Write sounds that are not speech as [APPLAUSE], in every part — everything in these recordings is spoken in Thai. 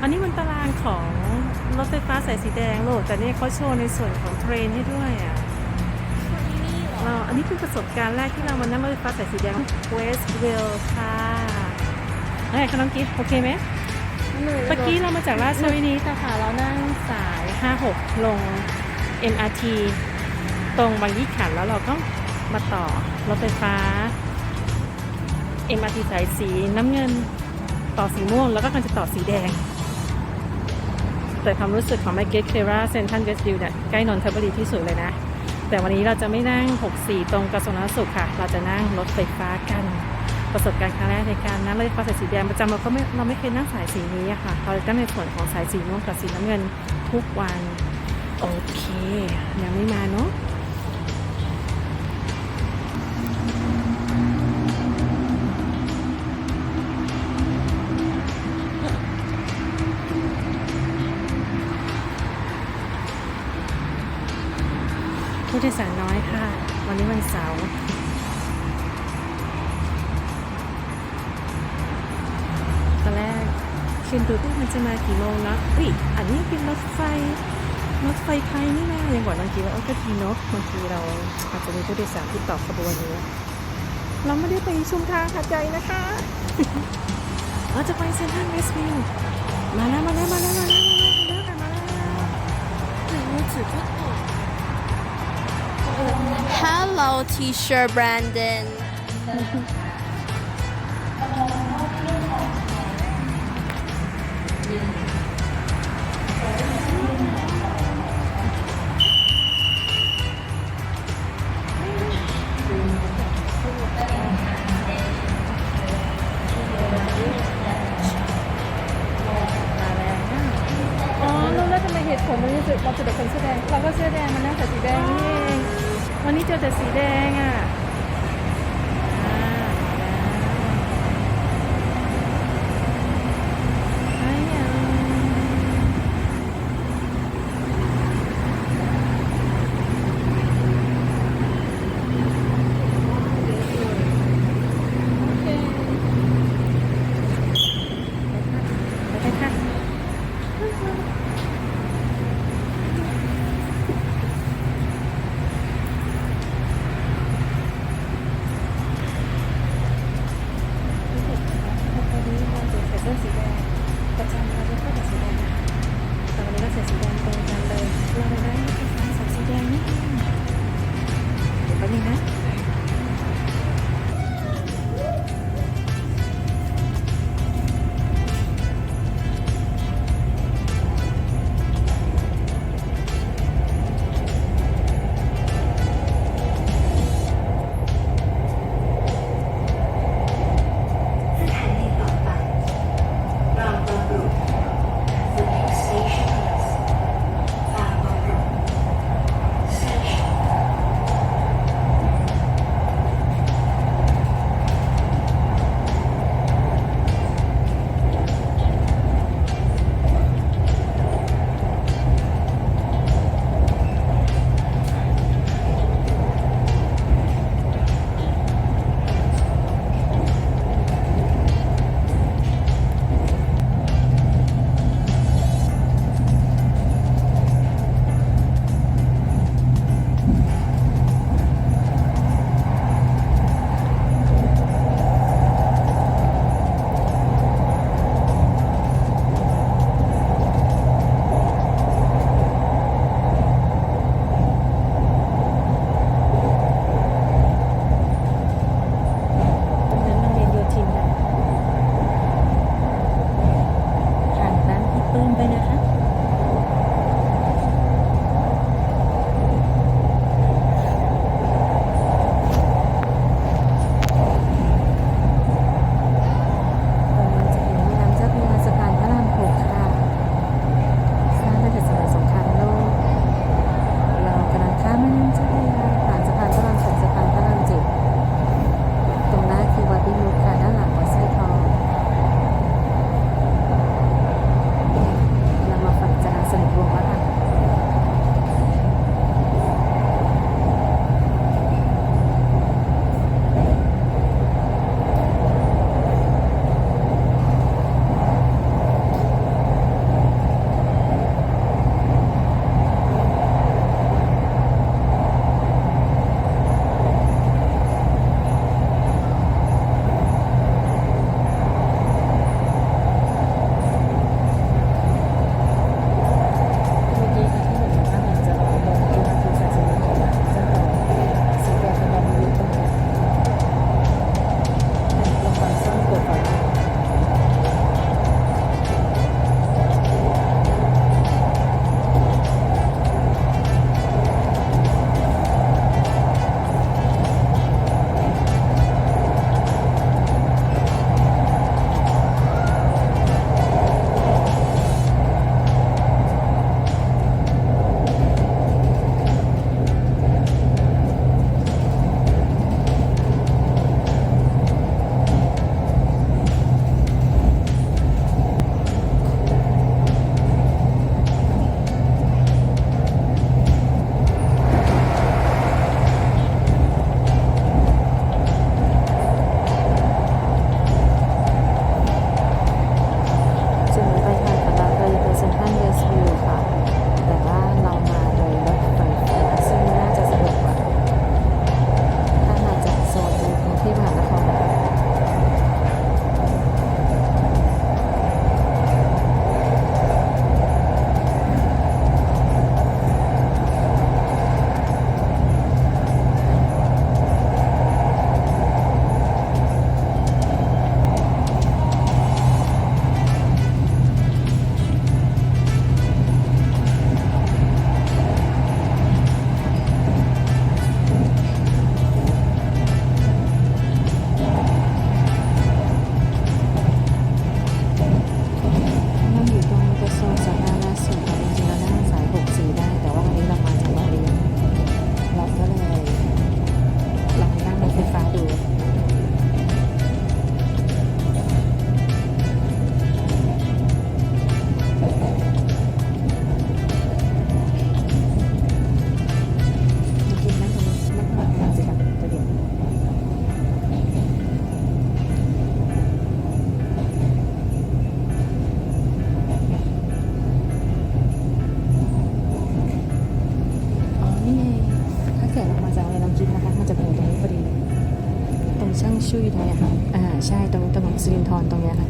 อันนี้มันตารางของรถไฟฟ้าสายสีแดงโลกแต่นี่เขาโชว์ในส่วนของเทรนให้ด้วยอะคนนี้นี่เหรอเราอันนี้เป็นประสบการณ์แรกที่เรามานั่งรถไฟฟ้าสายสีแดง Westville ค่ะเอ้ยคุณน้องกิฟต์โอเคไหมหนูเมื่อกี้เรามาจากราชวินิตอะค่ะเรานั่งสาย 56 ลง MRT ตรงบางยี่ขันธ์แล้วเราก็มาต่อรถไฟฟ้า MRT สายสีน้ำเงินต่อสีม่วงแล้วก็กำลังจะต่อสีแดง แต่ความรู้สึกของแมกเกตเคราเซนทันเวสต์วิวเนี่ยใกล้นนทบุรีที่สุดเลยนะ แต่วันนี้เราจะไม่นั่ง 64 ตรงกระทรวงสาธารณสุขค่ะ เราจะนั่งรถไฟฟ้ากัน ประสบการณ์ครั้งแรกในการนั่งรถไฟฟ้าสายสีแดงประจำเราก็ไม่เราไม่เคยนั่งสายสีนี้ค่ะ เราจะนั่งในส่วนของสายสีม่วงกับสีน้ำเงินทุกวัน โอเคยังไม่มาเนาะ ผู้โดยสารน้อยค่ะ วันนี้วันเสาร์ตอนแรกคืนดูว่ามันจะมากี่โมงนะอุ้ยอันนี้เป็นรถไฟรถไฟไทยนี่นะยังบอกน้องกีว่าโอ้ก็ดีเนาะบางทีเราอาจจะมีผู้โดยสารที่ต่อขบวนนี้เราไม่ได้ไปชุมทางขัดใจนะคะเราจะไปเซ็นทรัลเวสต์วิวมาแล้วมาแล้วมาแล้วมาแล้วมาแล้วมาแล้วมาแล้วหนูถือก็ตก Hello teacher Brandon [LAUGHS] ใช่ตรงตำบลสิรินทรตรงเนี้ยค่ะ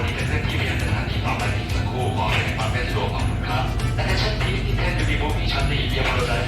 วันนี้เป็นเรื่องที่เรียนสถานีต่อไปอีกสักคู่ขอให้ความเป็นส่วนของคุณครับ และถ้าชั้นนี้ที่แท้จะมีบุ้งมีชั้นดีเยี่ยมเราไ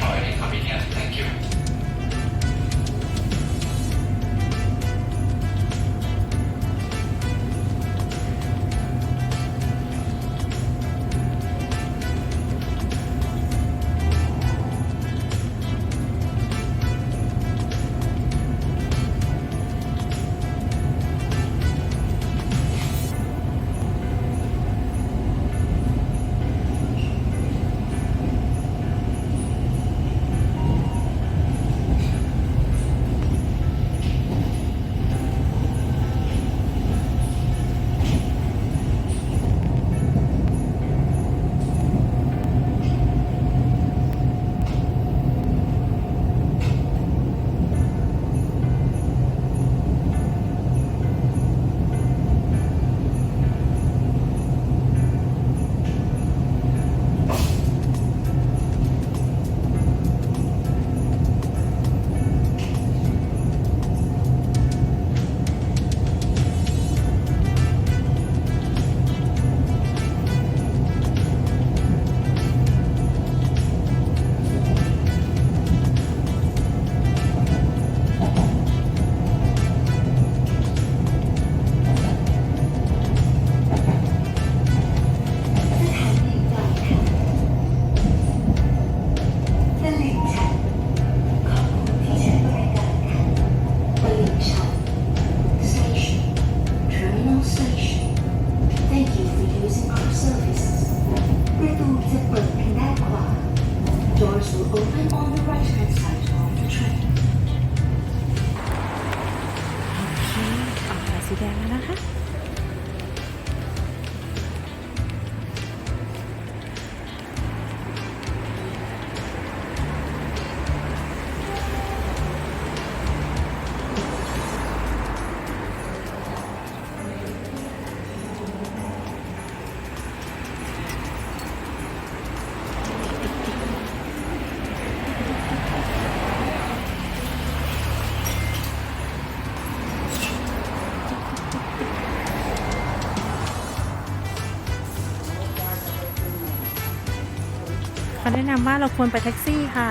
แนะนำว่าเราควรไปแท็กซี่ค่ะ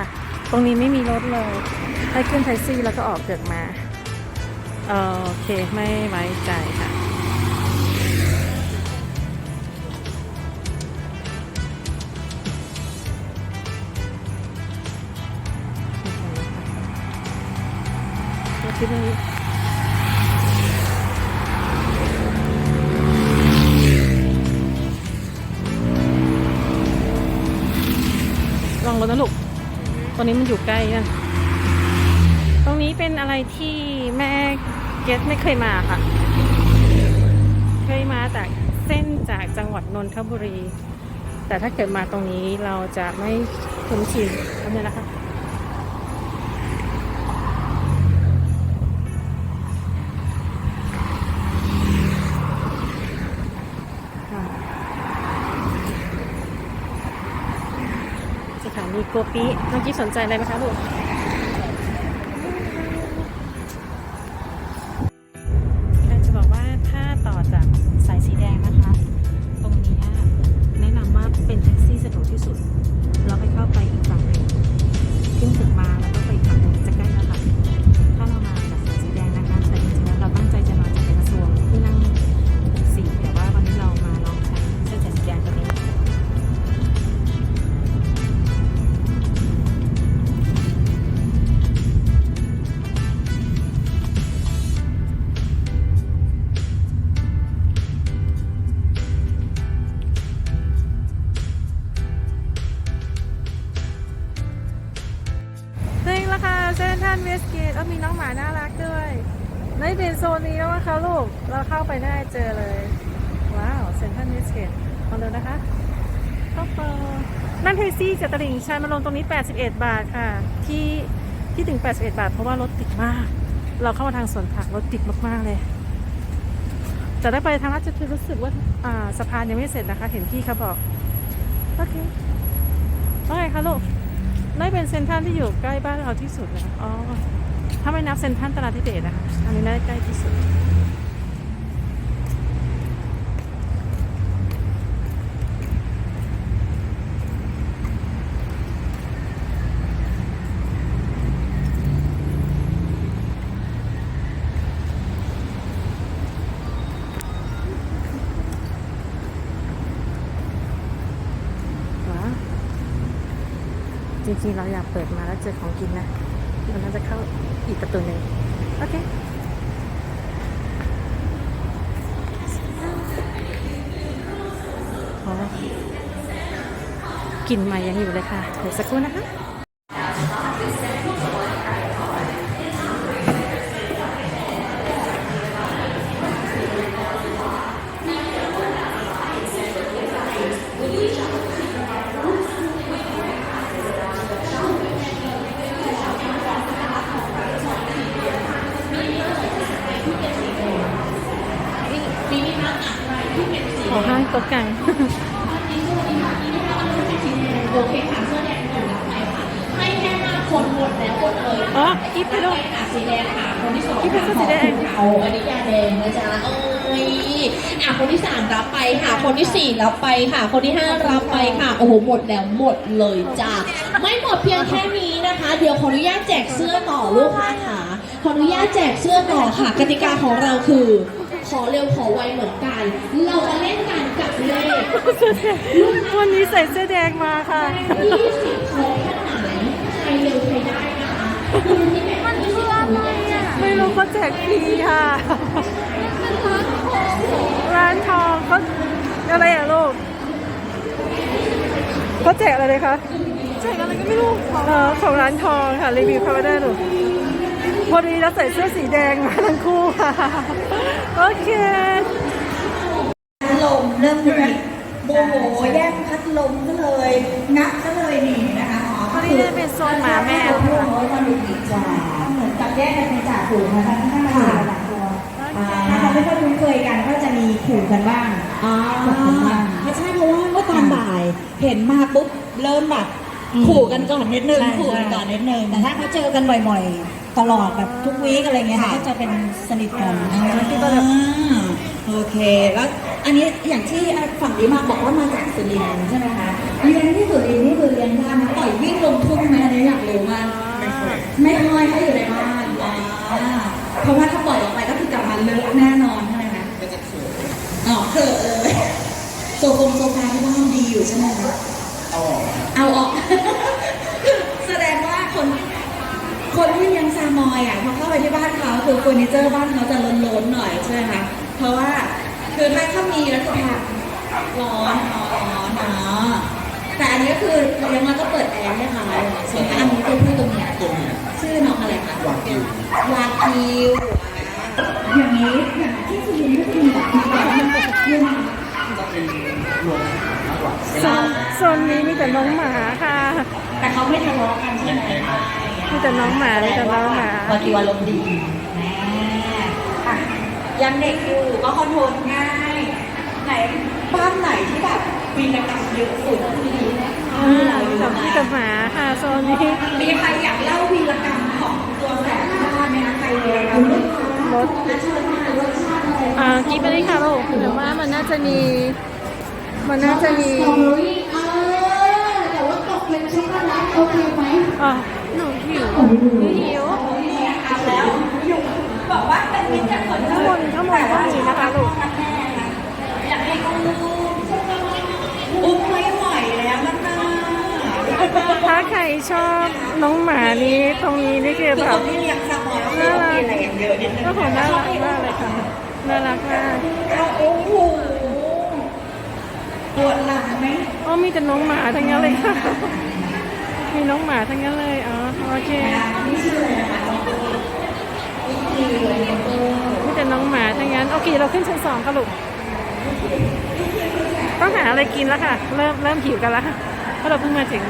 ตรงนี้ไม่มีรถเลยให้ขึ้นแท็กซี่แล้วก็ออกเกิดมาเออโอเคไม่ไว้ใจค่ะที่นี่ รถนะลูกตอนนี้มันอยู่ใกล้นะตรงนี้เป็นอะไรที่แม่เกสไม่เคยมาค่ะ เคยมาแต่เส้นจากจังหวัดนนทบุรี แต่ถ้าเกิดมาตรงนี้เราจะไม่คุ้นชินทำไงนะคะ สถานี โกปิเมื่อกี้สนใจอะไรไหมคะลูก ลงตรงนี้ 81 บาทค่ะ ที่ที่ถึง 81 บาท เพราะว่ารถติดมาก เราเข้ามาทางสวนผักรถติดมากๆเลยแต่ได้ไปทางราชพฤกษ์รู้สึกว่าอ่าสะพานยังไม่เสร็จนะคะ เห็นพี่เขาบอกโอเคว่าไงคะลูกไม่เป็นเซนทรันที่อยู่ใกล้บ้านเราที่สุดเลยอ๋อถ้าไม่นับเซนทรันตลาดทิเบตนะคะอันนี้น่าใกล้ที่สุด ว้าว จริงเราอยากเปิดมาแล้วเจอของกินนะมันน่าจะเข้าอีกประตูหนึ่งโอเคโอ้กลิ่นใหม่ยังอยู่เลยค่ะ เดี๋ยวสักครู่นะคะ ค่ะ คนที่ห้ารับไปค่ะ โอ้โห หมดแล้วหมดเลยจ้าไม่หมดเพียงแค่นี้นะคะ เดี๋ยวขออนุญาตแจกเสื้อต่อลูกค้าค่ะ ขออนุญาตแจกเสื้อต่อค่ะ กติกาของเราคือ ขอเร็วขอไวเหมือนกัน เราจะเล่นกันกับเลขวันนี้ใส่เสื้อแดงมาค่ะยี่สิบของขนาดไหนใครเร็วใครได้นะคะคือที่เป็นมันคืออะไรอะไม่รู้เขาแจกฟรีค่ะร้านทองเขาอะไรอะลูก เขาแจกอะไรเลยคะแจกอะไรก็ไม่รู้เออของร้านทองค่ะรีวิวเข้ามาได้ลูพอดีเราใส่เสื้อสีแดงมาทั้งคู่ค่ะ โอเคพัดลมเริ่มหงุดหงิดโมโหแย่งพัดลมก็เลยงัดก็เลยนี่นะคะอ๋อพอดีเป็นโซนหมาแมวพวกเขามันหงุดหงิดกว่าเหมือนกับแยกกันเป็นจ่าฝูงนะคะถ้ามาอยู่กันหลายตัว อ่าถ้าเขาไม่ค่อยคุ้นเคยกันก็จะมีขู่กันบ้าง อ่าไม่ใช่เพราะว่าเมื่อตอนบ่าย เห็นมาปุ๊บเริ่มแบบขู่กันก่อนนิดนึงใช่ขู่กันก่อนนิดนึง แต่ถ้าเขาเจอกันบ่อยๆ ตลอดแบบทุกวีคอะไรเงี้ยเขาก็จะเป็นสนิทกันแล้วคิดว่าแบบ อ่าโอโอเค แล้วอันนี้อย่างที่ฝั่งนี้มาบอกว่ามาจากสุรินทร์ใช่ไหมคะเรียนที่สุรินทร์นี่คือเรียนยากไหมปล่อยวิ่งลงทุ่งไหมอันนี้อยากรู้มากไม่ค่อยให้อยู่ในบ้านอ่าเพราะว่าถ้าปล่อยออกไปก็คือ กลับมาเลอะแน่นอนใช่ไหมคะก็จะเขินอ๋อเขินเลยโซฟงโซฟาที่บ้านดีอยู่ใช่ไหมคะเอาออกเอาออก แสดงว่าคน คนที่เลี้ยงซามอยอะพอเข้าไปที่บ้านเขาคือเฟอร์นิเจอร์บ้านเขาจะล้นๆหน่อยใช่ไหมคะเพราะว่า คือถ้าถ้ามีแล้วจะแบบร้อนอ๋อร้อนเนาะแต่อันนี้ก็คือเลี้ยงมาก็เปิดแอร์ให้เขาส่วนอันนี้ตัวผู้ตัวเมียตัวเมียชื่อน้องอะไรคะวากิววากิว อย่างนี้อย่างที่คุณลินก็จะมีแบบนี้ยื่นโซนโซนนี้มีแต่น้องหมาค่ะ แต่เขาไม่ทะเลาะกันใช่ไหมมีแต่น้องหมามีแต่น้องหมาวากิวอารมณ์ดีแม่อะยังเด็กอยู่ก็คอนโทรลง่ายไหนบ้านไหนที่แบบวีรกรรมเยอะสุดที่นี่เนี่ยอ่ามีแต่มีแต่หมาค่ะโซนนี้มีใครอยากเล่าวีรกรรมของตัวแสบบ้านไหมคะใครเลย รถเชิญมารสชาติอะไรอ่ากิ๊บไปเลยค่ะลูกแต่ว่ามันน่าจะมี มันน่าจะมีสตรอเบอรี่เออแต่ว่าตกเป็นช็อกโกแลตโอเคไหมอะหนูหิวหนูหิวเอาแล้วอยู่บอกว่าเป็นมิตรกับคนข้างบนข้างบนก็มีนะคะลูกอยากให้อุ้มอุ้มไม่ไหวแล้วนะนะถ้าใครชอบน้องหมานี้ตรงนี้นี่คือคือแบคบ น่ามอยก็คือมีอะไรอย่างเยอะนิดนึงน่ารักมากเลยค่ะน่ารักมากโอ้โหปวดหลังไหมอ๋อมีแต่น้องหมาทั้งนั้นเลยค่ะ มีน้องหมาทั้งนั้นเลยอ๋อโอเคมีแต่น้องหมาทั้งนั้นโอเคเราขึ้นชั้นสองกันลูกต้องหาอะไรกินแล้วค่ะ เริ่มเริ่มหิวกันแล้วค่ะเพราะเราเพิ่งมาถึง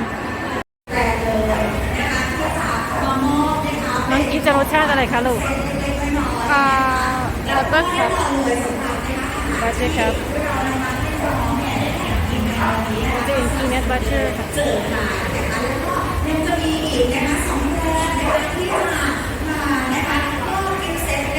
อะไรคะลูกอ่าบัตเตอร์ครับบัตเตอร์ครับจะเป็นพีนัทบัตเตอร์ค่ะยังจะมีอีกนะคะสองเดือนในการที่จะมานะคะก็กินเซ็ต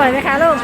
ร่อยไหมคะลูก